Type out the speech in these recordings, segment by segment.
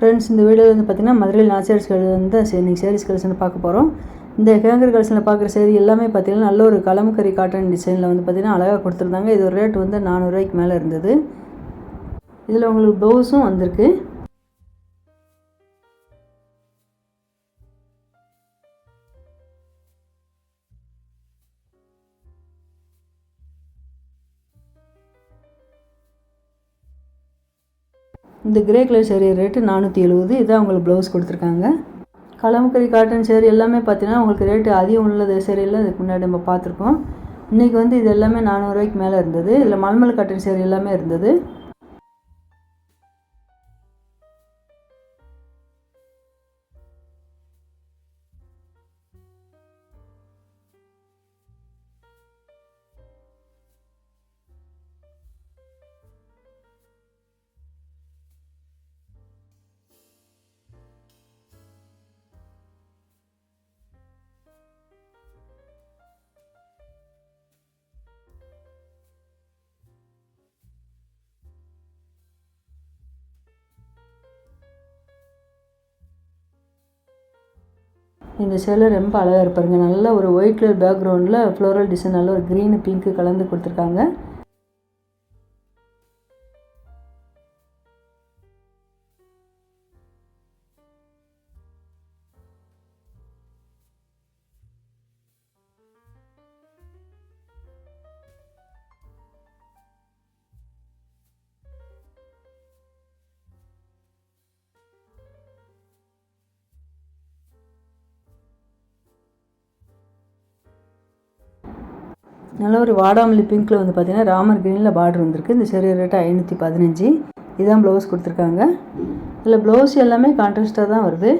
Friends இந்த வீடியோவில் வந்து பார்த்திங்கன்னா மதுரையில் நாச்சர்ஸ் வந்து இன்னைக்கு சேரீஸ் கலெக்ஷன் பார்க்க போகிறோம் இந்த ஹேங்கர் கலெக்ஷனில் பார்க்குற சேரீ எல்லாமே பார்த்திங்கன்னா நல்ல ஒரு கலம்கரி காட்டன் டிசைனில் வந்து பார்த்திங்கன்னா அழகாக கொடுத்துருந்தாங்க. இது ஒரு ரேட் வந்து நானூறுரூவாய்க்கு மேலே இருந்தது. இதில் உங்களுக்கு ப்ளவுஸும் வந்திருக்கு. இந்த கிரே கலர் சேரீ ரேட்டு நானூற்றி எழுபது இதான் உங்களுக்கு ப்ளவுஸ் கொடுத்துருக்காங்க. கலம்கரி காட்டன் சேரீ எல்லாமே பார்த்தீங்கன்னா உங்களுக்கு ரேட்டு அதிகம் உள்ளது சேரீலாம் இதுக்கு முன்னாடி நம்ம பார்த்துருக்கோம். இன்றைக்கி வந்து இது எல்லாமே நானூறுரூவாய்க்கு மேலே இருந்தது. இதில் மல்மல் காட்டன் சேரீ எல்லாமே இருந்தது. இந்த சேலை ரொம்ப அழகாக இருப்பாருங்க. நல்ல ஒரு ஒயிட் கலர் பேக்ரவுண்டில் ஃப்ளோரல் டிசைன் நல்ல ஒரு க்ரீனு பிங்க்கு கலந்து கொடுத்துருக்காங்க. நல்ல ஒரு வாடாமல்லி பிங்க்கில் வந்து பார்த்தீங்கன்னா ராமர் க்ரீனில் பார்டர் வந்திருக்கு. இந்த சிறிய ரேட்டு ஐநூற்றி பதினஞ்சு. இதுதான் ப்ளவுஸ் கொடுத்துருக்காங்க. இதில் ப்ளவுஸ் எல்லாமே கான்ட்ராஸ்ட்டாக தான் வருது.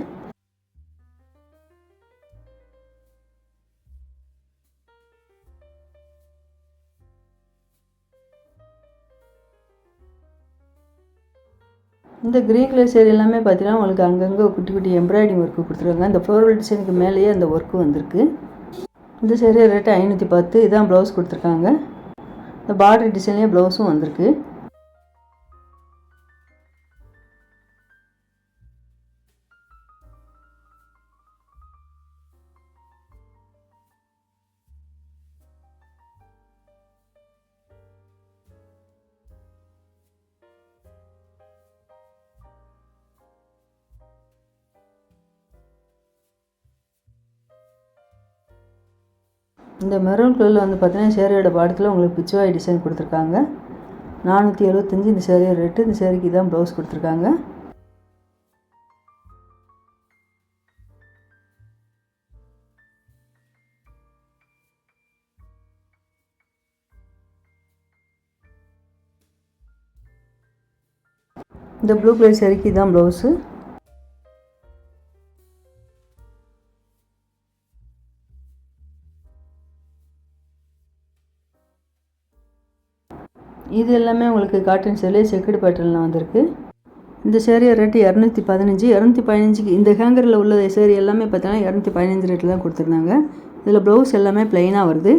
இந்த க்ரீன் கலர் சேரீ எல்லாமே பார்த்தீங்கன்னா உங்களுக்கு அங்கங்கே குட்டி குட்டி எம்ப்ராய்டிங் ஒர்க்கு கொடுத்துருக்காங்க. இந்த ஃப்ளோரல் டிசைனுக்கு மேலேயே அந்த ஒர்க்கு வந்திருக்கு. இந்த சேரீ ரேட்டு ஐநூற்றி பத்து இதான் ப்ளவுஸ் கொடுத்துருக்காங்க. இந்த பார்டர் டிசைன்லேயே ப்ளவுஸும் வந்திருக்கு. இந்த மெரூன் கலரில் வந்து பார்த்தீங்கன்னா சேரீயோட பாடத்தில் உங்களுக்கு பிச்சுவாய் டிசைன் கொடுத்துருக்காங்க. நானூற்றி எழுபத்தஞ்சி இந்த சேரீ ரேட்டு இந்த சேரீக்கு தான் ப்ளவுஸ் கொடுத்துருக்காங்க. இந்த ப்ளூ கலர் சேரீக்கு தான் ப்ளவுஸு இது எல்லாமே உங்களுக்கு காட்டன் சேலை செக்குடு பேட்டர்னில் வந்திருக்கு. இந்த சேரீ ரேட்டு இரநூத்தி பதினஞ்சு இரநூத்தி பதினஞ்சுக்கு இந்த ஹேங்கரில் உள்ள சேரீ எல்லாமே பார்த்தீங்கன்னா இரநூத்தி பதினஞ்சு ரேட்டில் தான் கொடுத்துருந்தாங்க. இதில் ப்ளவுஸ் எல்லாமே ப்ளைனாக வருது.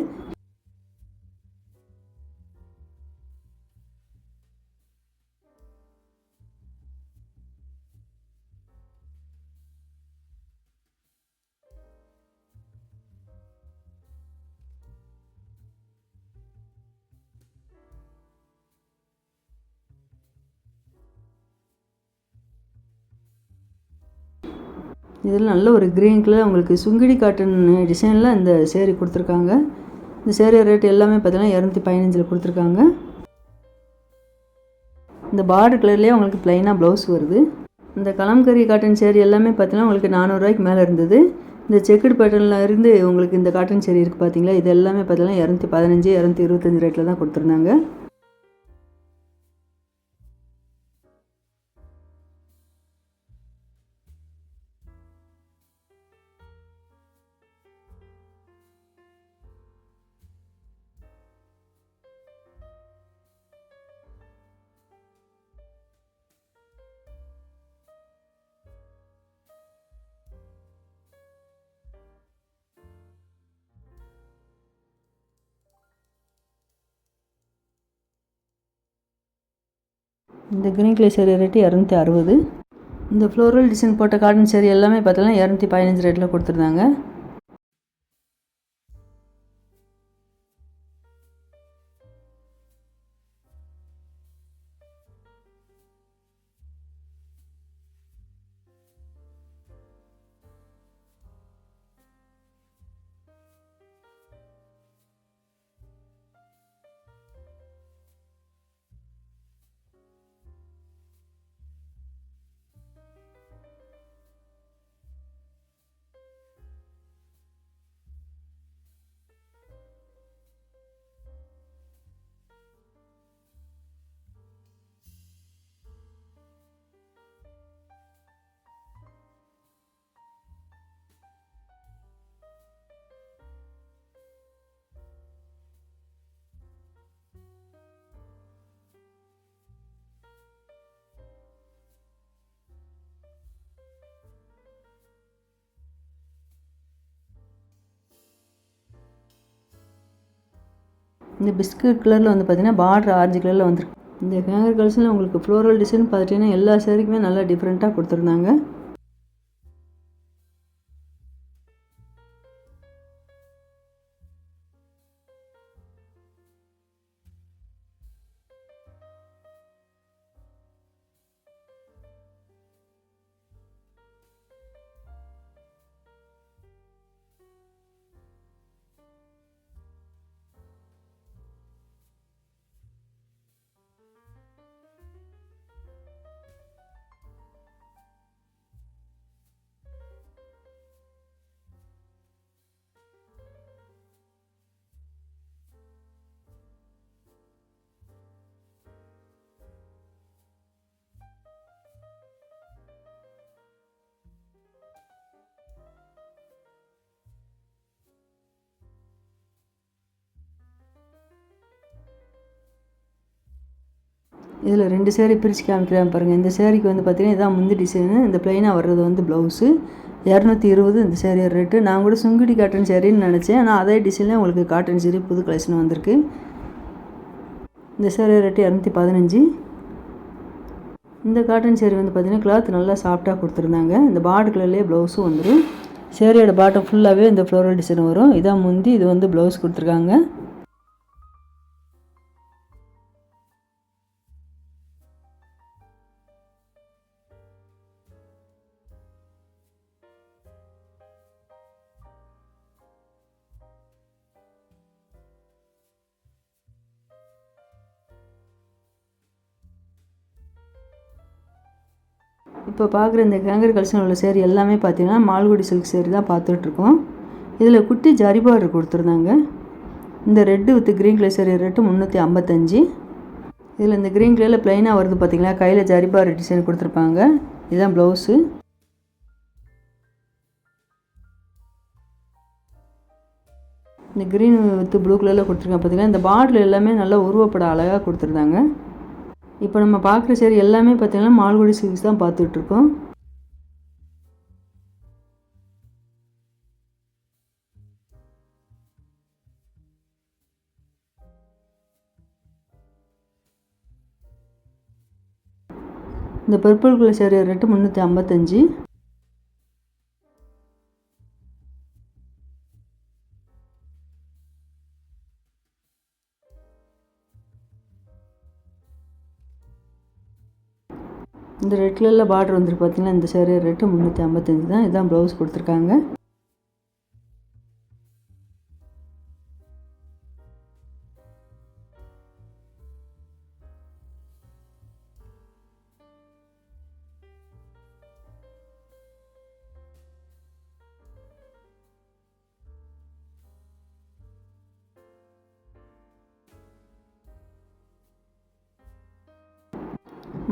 இதில் நல்ல ஒரு க்ரீன் கலர் உங்களுக்கு சுங்கிடி காட்டன் டிசைனில் இந்த சேரீ கொடுத்துருக்காங்க. இந்த சேரீ ரேட் எல்லாமே பார்த்தீங்கன்னா இரநூத்தி பதினஞ்சில் கொடுத்துருக்காங்க. இந்த பார்டர் கலர்லேயே உங்களுக்கு ப்ளைனாக ப்ளவுஸ் வருது. இந்த கலம்கரி காட்டன் சேரீ எல்லாமே பார்த்தீங்கன்னா உங்களுக்கு நானூறுரூவாய்க்கு மேலே இருந்தது. இந்த செக்குடு பேட்டர்னில் இருந்து உங்களுக்கு இந்த காட்டன் சேரீ இருக்குது பார்த்தீங்களா? இது எல்லாமே பார்த்தீங்கன்னா இரநூத்தி பதினஞ்சு இரநூத்தி இருபத்தஞ்சி ரேட்டில் தான் கொடுத்துருந்தாங்க. இந்த கிரீன் கலர் சேரீ ரேட்டு இரநூத்தி அறுபது. இந்த ஃப்ளோரல் டிசைன் போட்ட காட்டன் சேரீ எல்லாமே பார்த்தீங்கன்னா இரநூத்தி பதினஞ்சு ரேட்டில் கொடுத்துருந்தாங்க. இந்த பிஸ்கட் கலரில் வந்து பார்த்தீங்கன்னா பார்டர் ஆரஞ்சு கலரில் வந்துருக்கு. இந்த ஹேங்கர் கலர்ஸில் உங்களுக்கு ஃப்ளோரல் டிசைன் பார்த்துட்டிங்கன்னா எல்லா சேரீக்குமே நல்லா டிஃப்ரெண்ட்டாக கொடுத்துருந்தாங்க. இதில் ரெண்டு சேரீ பிரித்து காமிக்கிறேன் பாருங்கள் இந்த சேரீக்கு வந்து பார்த்திங்கன்னா இதான் முந்தி டிசைனு இந்த ப்ளைனாக வர்றது வந்து ப்ளவுஸு இரநூத்தி இருபது இந்த சேரீ ரேட்டு நான் கூட சுங்குடி காட்டன் சேரீன்னு நினச்சேன். ஆனால் அதே டிசைனில் உங்களுக்கு காட்டன் சேரீ புது கலெக்ஷன் வந்திருக்கு. இந்த சேரீ ரேட்டு இரநூத்தி பதினஞ்சு. இந்த காட்டன் சேரீ வந்து பார்த்திங்கன்னா கிளாத் நல்லா சாஃப்டாக கொடுத்துருந்தாங்க. இந்த பார்டர் கலர்லேயே ப்ளவுஸும் வந்துடும் சேரீயோட பாட்டம் ஃபுல்லாகவே இந்த ஃப்ளோரல் டிசைன் வரும். இதான் முந்தி இது வந்து ப்ளவுஸ் கொடுத்துருக்காங்க. இப்போ பார்க்குற இந்த கேங்கர் கலெக்ஷன் உள்ள சேரீ எல்லாமே பார்த்தீங்கன்னா மால்குடி சில்க் சேரீ தான் பார்த்துட்ருக்கோம். இதில் குட்டி ஜரி பார்டர் கொடுத்துருந்தாங்க. இந்த red with green colour sari rate முந்நூற்றி ஐம்பத்தஞ்சு. இதில் இந்த க்ரீன் கலரில் ப்ளைனாக வருது பார்த்தீங்களா? கையில் ஜரி பார்டர் டிசைன் கொடுத்துருப்பாங்க. இதுதான் ப்ளவுஸு இந்த க்ரீன் வித் ப்ளூ கலரில் கொடுத்துருக்காங்க பார்த்தீங்கன்னா இந்த பார்டர் எல்லாமே நல்லா உருவப்பட அழகாக கொடுத்துருந்தாங்க. இப்போ நம்ம பார்க்குற சேர் எல்லாமே பார்த்திங்கன்னா மால்குடி சில்க்ஸ் தான் பார்த்துட்ருக்கோம். இந்த பர்பிள் கலர் சேரீ ரேட்டு முந்நூற்றி ஐம்பத்தஞ்சு. கலரில் பார்டர் வந்துட்டு பார்த்தீங்கன்னா இந்த சேரீ ரேட்டு முந்நூற்றி ஐம்பத்தஞ்சு தான். இதுதான் ப்ளவுஸ் கொடுத்துருக்காங்க.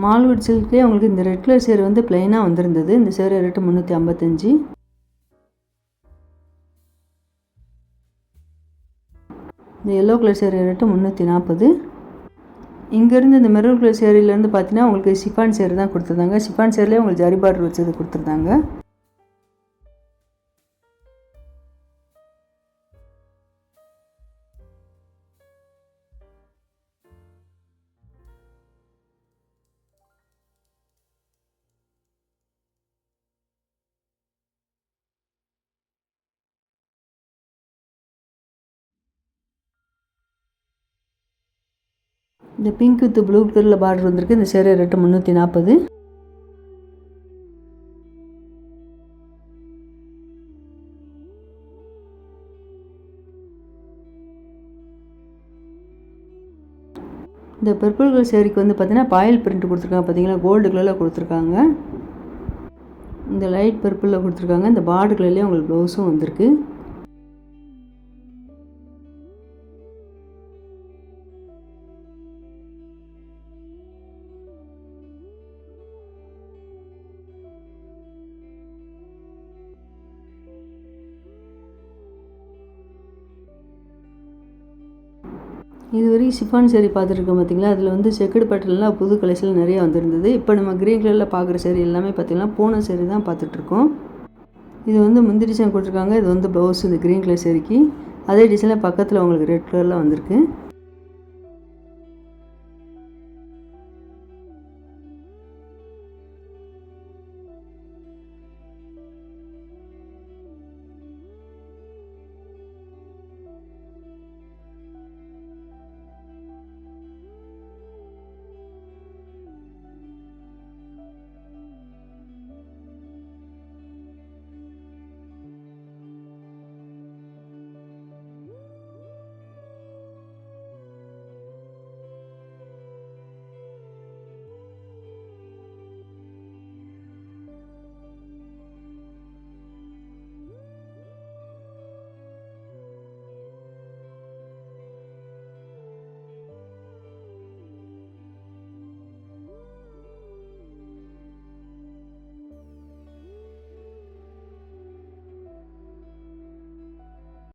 மால்வுட் சில்க்லேயே உங்களுக்கு இந்த ரெட் கலர் சேர் வந்து பிளெயினாக வந்திருந்தது. இந்த சேர் ரேட்டு முந்நூற்றி ஐம்பத்தஞ்சு. இந்த எல்லோ கலர் சேரீ ரேட்டு முந்நூற்றி நாற்பது இங்கேருந்து இந்த மெரூன் கலர் சேரீலேருந்து பார்த்தீங்கன்னா உங்களுக்கு சிஃபான் சேர் தான் கொடுத்துருந்தாங்க. சிஃபான் சேர்லேயே உங்களுக்கு ஜரி பார்டர் வச்சது கொடுத்துருந்தாங்க. இந்த பிங்க் வித் ப்ளூ கலரில் பார்டர் வந்திருக்கு. இந்த சேரீ ரேட்டு முந்நூற்றி நாற்பது இந்த பர்பிள் கலர் சேரீக்கு வந்து பார்த்தீங்கன்னா பாயில் பிரிண்ட் கொடுத்துருக்காங்க. பார்த்தீங்களா கோல்டு கலரில் கொடுத்துருக்காங்க. இந்த லைட் பர்பிளில் கொடுத்துருக்காங்க. இந்த பார்டர் கலர்லேயே உங்களுக்கு ப்ளவுஸும் வந்திருக்கு. இதுவரை சிஃபான் சேரீ பார்த்துருக்கோம் பார்த்தீங்களா? அதில் வந்து செக்குடு பேட்டர்லாம் புது கலெக்ஷன் நிறையா வந்திருந்தது. இப்போ நம்ம க்ரீன் கலரில் பார்க்குற சேரீ எல்லாமே பார்த்திங்கன்னா பூனை சேரீ தான் பார்த்துட்ருக்கோம். இது வந்து முந்திரி டிசைன் கொடுத்துருக்காங்க. இது வந்து ப்ளவுஸ் இந்த க்ரீன் கலர் சேரீக்கு. அதே டிசைனில் பக்கத்தில் உங்களுக்கு ரெட் கலரில் வந்திருக்கு.